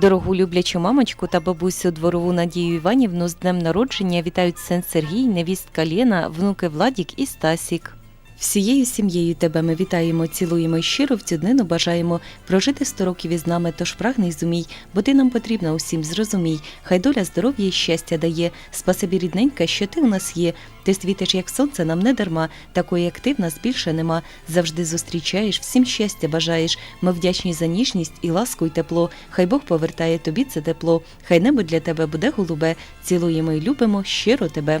Дорогу люблячу мамочку та бабусю дворову Надію Іванівну з днем народження вітають син Сергій, невістка Лена, внуки Владік і Стасік. Всією сім'єю тебе ми вітаємо, цілуємо і щиро в цю днину бажаємо прожити сто років із нами, тож прагний зумій, бо ти нам потрібна усім, зрозумій. Хай доля здоров'я і щастя дає. Спасибі рідненька, що ти у нас є. Ти світиш, як сонце, нам не дарма. Такої, як ти в нас більше нема. Завжди зустрічаєш, всім щастя бажаєш. Ми вдячні за ніжність і ласку й тепло. Хай Бог повертає тобі це тепло. Хай небо для тебе буде голубе. Цілуємо і любимо щиро тебе.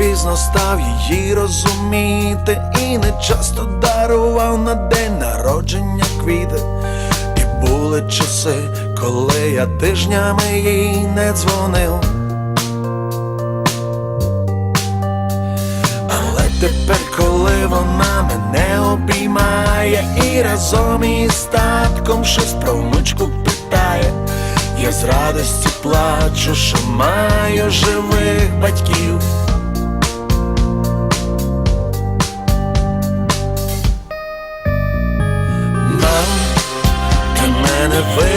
Пізно став її розуміти, і не часто дарував на день народження квіти. І були часи, коли я тижнями їй не дзвонив. Але тепер, коли вона мене обіймає і разом із татком щось про внучку питає, я з радості плачу, що маю живих батьків.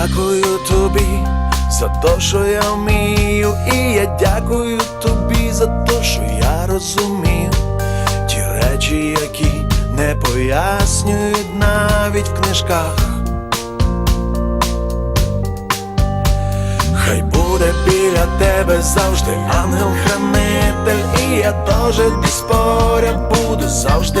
Дякую тобі за те, що я вмію, і я дякую тобі за те, що я розумію ті речі, які не пояснюють навіть в книжках. Хай буде біля тебе завжди ангел-хранитель, і я теж десь поряд буду завжди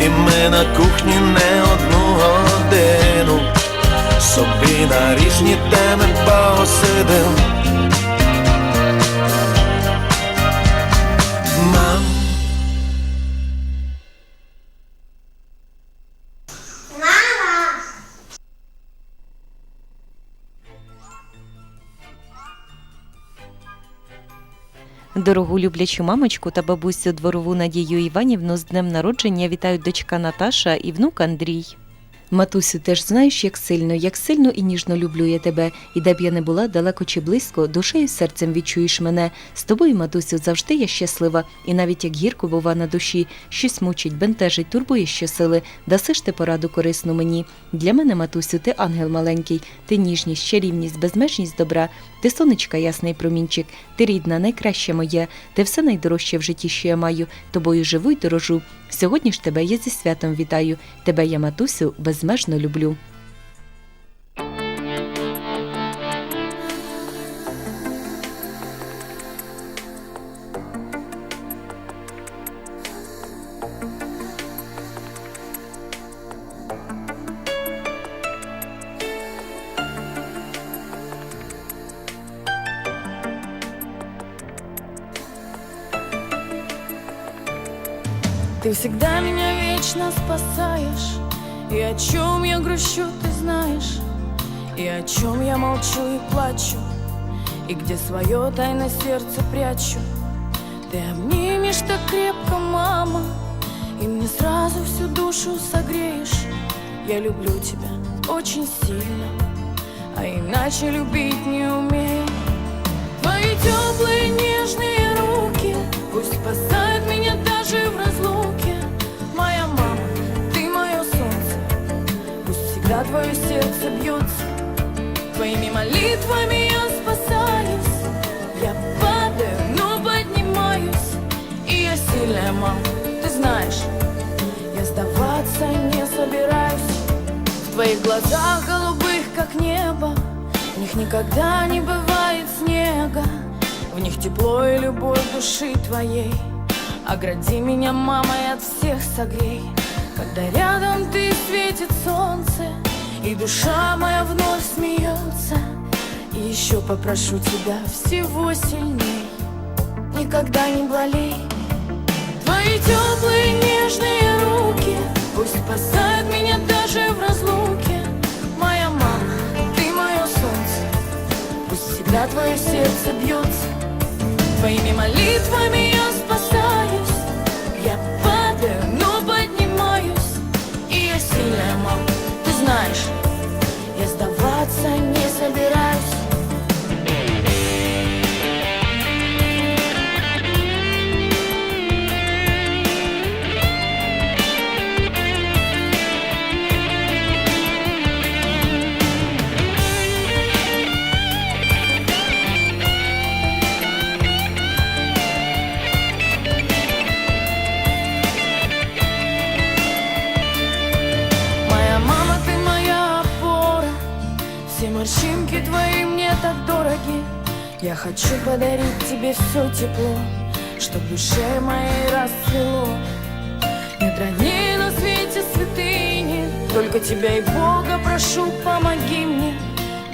і ми на кухні не одну годину, собі на різні теми посидим. Дорогу люблячу мамочку та бабусю дворову Надію Іванівну з днем народження вітають дочка Наташа і внук Андрій. Матусю, ти ж знаєш, як сильно, як сильно і ніжно люблю я тебе, і де б я не була далеко чи близько, душею серцем відчуєш мене. З тобою, матусю, завжди я щаслива, і навіть як гірко бува на душі, щось мучить, бентежить, турбує щосили, даси ж ти пораду корисну мені. Для мене, матусю, ти ангел маленький, ти ніжність, чарівність, безмежність добра. Ти сонечка, ясний промінчик, ти рідна, найкраще моє, ти все найдорожче в житті, що я маю, тобою живу й дорожу. Сьогодні ж тебе я зі святом вітаю, тебе я, матусю, безмежно люблю. Ты всегда меня вечно спасаешь. И о чем я грущу, ты знаешь. И о чем я молчу и плачу. И где свое тайное сердце прячу. Ты обнимешь так крепко, мама. И мне сразу всю душу согреешь. Я люблю тебя очень сильно. А иначе любить не умею. Твои теплые нежные руки Пусть спасают меня даже в разлуке Моя мама, ты мое солнце. Пусть всегда твое сердце бьется. Твоими молитвами я спасаюсь. Я падаю, но поднимаюсь. И я сильная, мама, ты знаешь. Я сдаваться не собираюсь. В твоих глазах голубых, как небо. В них никогда не бывает снега. В них тепло и любовь души твоей Огради меня, мама, и от всех согрей. Когда рядом ты светит солнце И душа моя вновь смеется. И еще попрошу тебя всего сильней Никогда не болей. Твои теплые нежные руки Пусть спасают меня даже в разлуке. Моя мама, ты мое солнце Пусть всегда твое сердце бьется Твоими молитвами я хочу подарить тебе все тепло Чтоб в душе моей расцвело. Нет родней на свете святыни Только тебя и Бога прошу, помоги мне.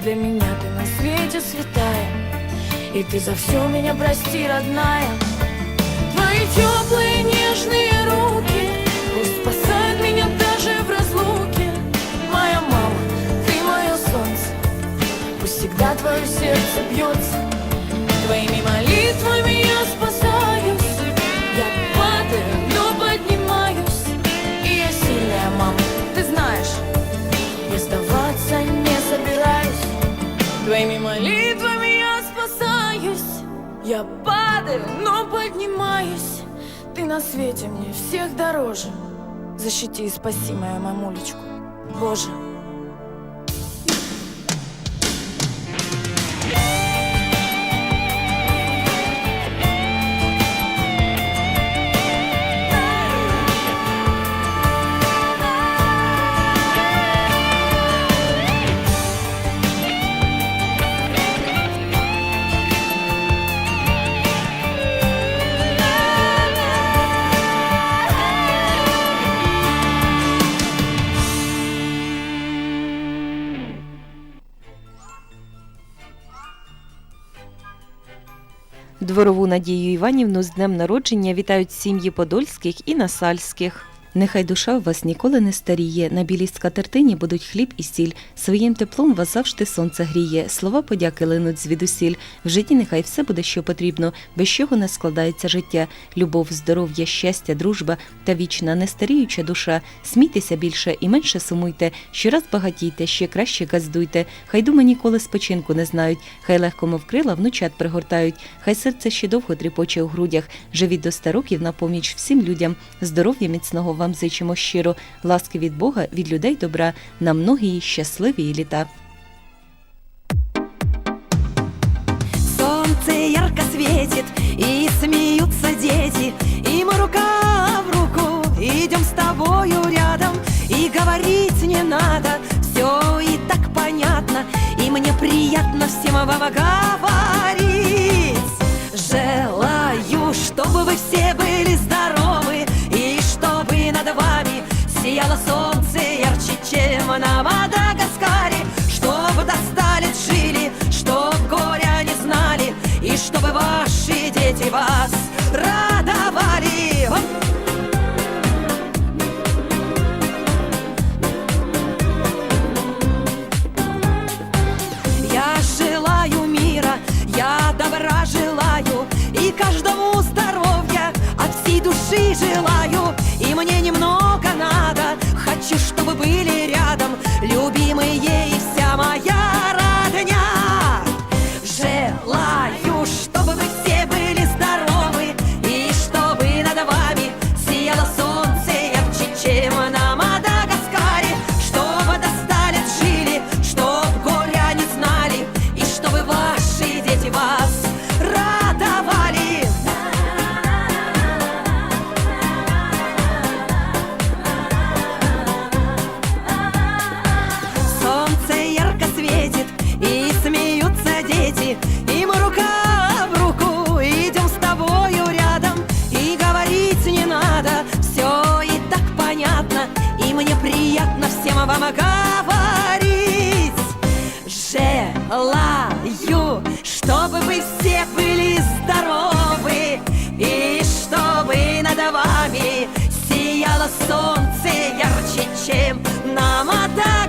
Для меня ты на свете святая И ты за все меня прости, родная. Твои теплые нежные руки Пусть спасают меня даже в разлуке. Моя мама, ты мое солнце Пусть всегда твое сердце бьется на свете мне всех дороже. Защити и спаси мою мамулечку. Боже Дворову Надію Іванівну з днем народження вітають сім'ї Подольських і Насальських. Нехай душа у вас ніколи не старіє, на білій скатертині будуть хліб і сіль. Своїм теплом вас завжди сонце гріє. Слова подяки линуть звідусіль. В житті нехай все буде, що потрібно, без чого не складається життя. Любов, здоров'я, щастя, дружба та вічна нестаріюча душа. Смійтеся більше і менше сумуйте. Щораз багатійте, ще краще газдуйте. Хай думи ніколи спочинку не знають. Хай легко мов крила внучат пригортають. Хай серце ще довго тріпоче у грудях. Живіть до ста років на поміч всім людям. Здоров'я міцного вам зичимо щиро, ласки від Бога, від людей добра, на многії щасливі літа. Сонце ярко светит, і смеются дети, І мы рука в руку идем с тобою рядом, І говорить не надо, все и так понятно, и мне приятно всем вам сонце ярче, чем на мотор.